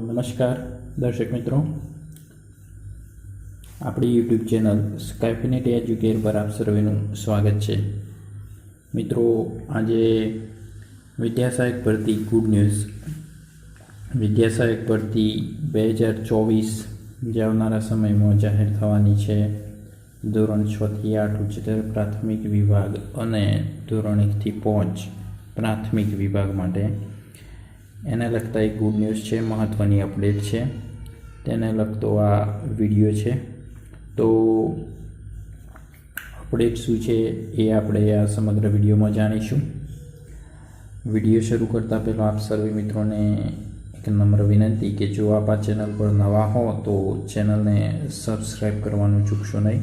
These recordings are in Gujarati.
નમસ્કાર, દર્શક મિત્રો. આપણી યુટ્યુબ ચેનલ સ્કાયફિનેટ એજ્યુકેર પર આપ સર્વેનું સ્વાગત છે. મિત્રો, આજે વિદ્યાસહાયક ભરતી ગુડ ન્યૂઝ વિદ્યાસહાયક ભરતી બે હજાર ચોવીસ જે આવનારા સમયમાં જાહેર થવાની છે. ધોરણ છથી આઠ ઉચ્ચતર પ્રાથમિક વિભાગ અને ધોરણ એકથી પાંચ પ્રાથમિક વિભાગ માટે. એને લગતા એક ગુડ ન્યૂઝ છે મહત્ત્વની અપડેટ છે. તેને લગતો આ વીડિયો છે. તો અપડેટ શું છે એ આપણે આ સમગ્ર વિડીયોમાં જાણીશું. વીડિયો શરૂ કરતાં પહેલાં આપ સર્વે મિત્રોને એક નમ્ર વિનંતી કે જો આપ આ ચેનલ પર નવા હો, તો ચેનલને સબસ્ક્રાઈબ કરવાનું ચૂકશો નહીં.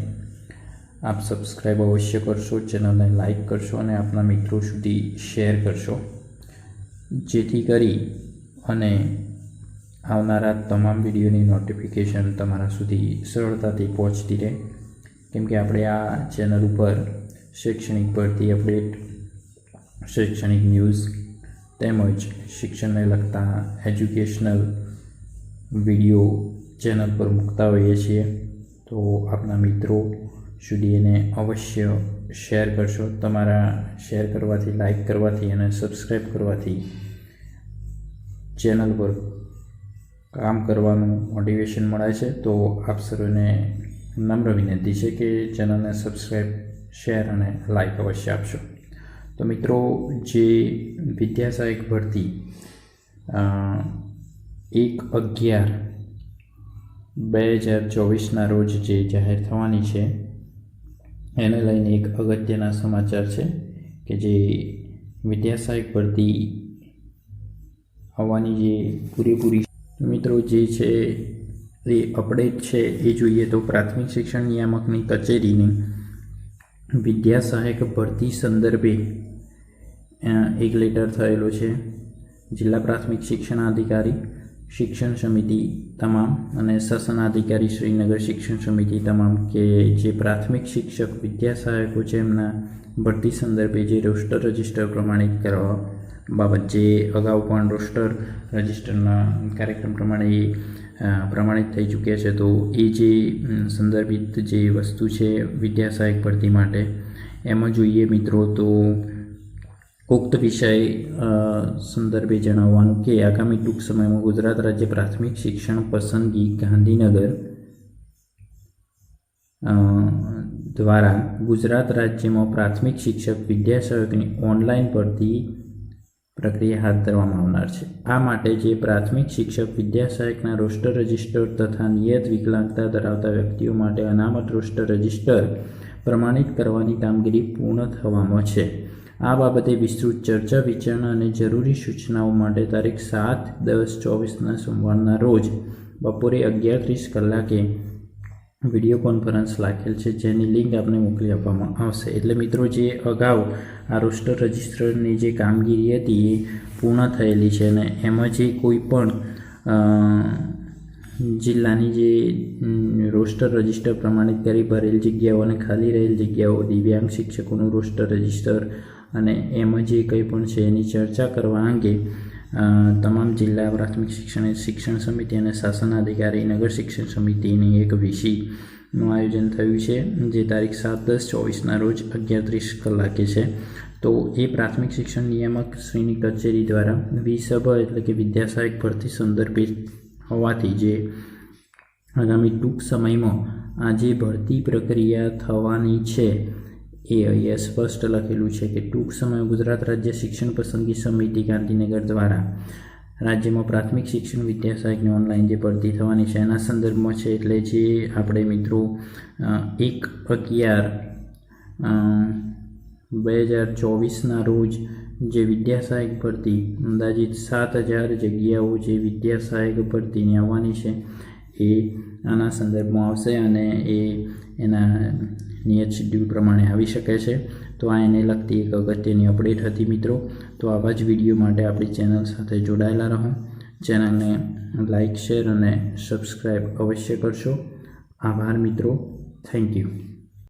આપ સબસ્ક્રાઈબ અવશ્ય કરશો ચેનલને લાઈક કરશો અને આપના મિત્રો સુધી શેર કરશો. જેથી કરી અને આવનારા તમામ વિડીયોની નોટિફિકેશન તમારા સુધી સરળતાથી પહોંચતી રહે. કેમકે આપણે આ ચેનલ ઉપર શૈક્ષણિક ભરતી અપડેટ શૈક્ષણિક ન્યૂઝ તેમજ શિક્ષણને લગતા એજ્યુકેશનલ વીડિયો ચેનલ પર મૂકતા હોઈએ છીએ. તો આપના મિત્રો સુધી એને અવશ્ય શેર કરશો. તમારા શેર કરવાથી લાઈક કરવાથી અને સબસ્ક્રાઈબ કરવાથી ચેનલ પર કામ કરવાનું મોટિવેશન મળે છે, તો આપ સર્વેને નમ્ર વિનંતી છે કે ચેનલને સબસ્ક્રાઈબ શેર અને લાઈક અવશ્ય આપશો. તો મિત્રો, જે વિદ્યાસહાયક ભરતી એક અગિયાર બે હજાર ચોવીસના રોજ જે જાહેર થવાની છે, એને લઈને એક અગત્યના સમાચાર છે કે જે વિદ્યાસહાયક ભરતી આવવાની જે પૂરેપૂરી મિત્રો જે છે એ અપડેટ છે એ જોઈએ તો પ્રાથમિક શિક્ષણ નિયામકની કચેરીની વિદ્યા સહાયક ભરતી સંદર્ભે એક લેટર થયેલો છે. જિલ્લા પ્રાથમિક શિક્ષણાધિકારી શિક્ષણ સમિતિ તમામ અને શાસનાધિકારી શ્રીનગર શિક્ષણ સમિતિ તમામ કે જે પ્રાથમિક શિક્ષક, વિદ્યા સહાયકો છે એમના ભરતી સંદર્ભે જે રોસ્ટર રજિસ્ટર પ્રમાણિત કરવા બાબત જે અગાઉ પણ રોસ્ટર રજિસ્ટરના કાર્યક્રમ પ્રમાણે એ પ્રમાણિત થઈ ચૂક્યા છે. તો એ જે સંદર્ભિત જે વસ્તુ છે વિદ્યા સહાયક ભરતી માટે, એમાં જોઈએ મિત્રો. તો ઉક્ત વિષય સંદર્ભે જણાવવાનું કે આગામી ટૂંક સમયમાં ગુજરાત રાજ્ય પ્રાથમિક શિક્ષણ પસંદગી ગાંધીનગર દ્વારા ગુજરાત રાજ્યમાં પ્રાથમિક શિક્ષક વિદ્યાસહાયકની ઓનલાઈન ભરતી પ્રક્રિયા હાથ ધરવામાં આવનાર છે. આ માટે જે પ્રાથમિક શિક્ષક વિદ્યાસહાયકના રોસ્ટર રજિસ્ટર તથા નિયત વિકલાંગતા ધરાવતા વ્યક્તિઓ માટે અનામત રોસ્ટર રજિસ્ટર પ્રમાણિત કરવાની કામગીરી પૂર્ણ થવામાં છે. આ બાબતે વિસ્તૃત ચર્ચા, વિચારણા અને જરૂરી સૂચનાઓ માટે તારીખ સાત દસ ચોવીસના સોમવારના રોજ બપોરે અગિયાર ત્રીસ કલાકે વીડિયો કોન્ફરન્સ રાખેલ છે, જેની લિંક આપને મોકલી આપવામાં આવશે. એટલે મિત્રો, જે અગાઉ આ રોસ્ટર રજિસ્ટરની જે કામગીરી હતી એ પૂર્ણ થયેલી છે અને એમાં જે કોઈ પણ જિલ્લાની જે રોસ્ટર રજિસ્ટર પ્રમાણિત કરી ભરેલ જગ્યાઓ અને ખાલી રહેલ જગ્યાઓ, દિવ્યાંગ શિક્ષકોનું રોસ્ટર રજિસ્ટર અને એમાં જે કંઈ પણ છે એની ચર્ચા કરવા અંગે તમામ જિલ્લા પ્રાથમિક શિક્ષણ શિક્ષણ સમિતિ અને શાસન અધિકારી નગર શિક્ષણ સમિતિની એક વિશીનું આયોજન થયું છે, જે તારીખ સાત દસ ચોવીસના રોજ અગિયાર ત્રીસ કલાકે છે. તો એ પ્રાથમિક શિક્ષણ નિયામક શ્રીની કચેરી દ્વારા વિસભ એટલે કે વિદ્યાસહાયક ભરતી સંદર્ભિત હોવાથી જે આગામી ટૂંક સમયમાં આ જે ભરતી પ્રક્રિયા થવાની છે એ અહીંયા સ્પષ્ટ લખેલું છે કે ટૂંક સમય ગુજરાત રાજ્ય શિક્ષણ પસંદગી સમિતિ ગાંધીનગર દ્વારા રાજ્યમાં પ્રાથમિક શિક્ષણ વિદ્યાસહાયકની ઓનલાઈન જે ભરતી થવાની છે, એના સંદર્ભમાં છે એટલે જે આપણે મિત્રો એક અગિયાર બે હજાર ચોવીસના રોજ જે વિદ્યાસહાયક ભરતી, અંદાજિત સાત હજાર જગ્યાઓ જે વિદ્યાસહાયક ભરતીની આવવાની છે, એ આના સંદર્ભમાં આવશે અને એ એના નિયત શેડ્યુલ પ્રમાણે આવી શકે છે. તો આ એને લગતી એક અગત્યની અપડેટ હતી મિત્રો. તો આવા જ વીડિયો માટે આપણી ચેનલ સાથે જોડાયેલા રહો. ચેનલને લાઇક શેર અને સબસ્ક્રાઈબ અવશ્ય કરશો. આભાર મિત્રો. Thank you.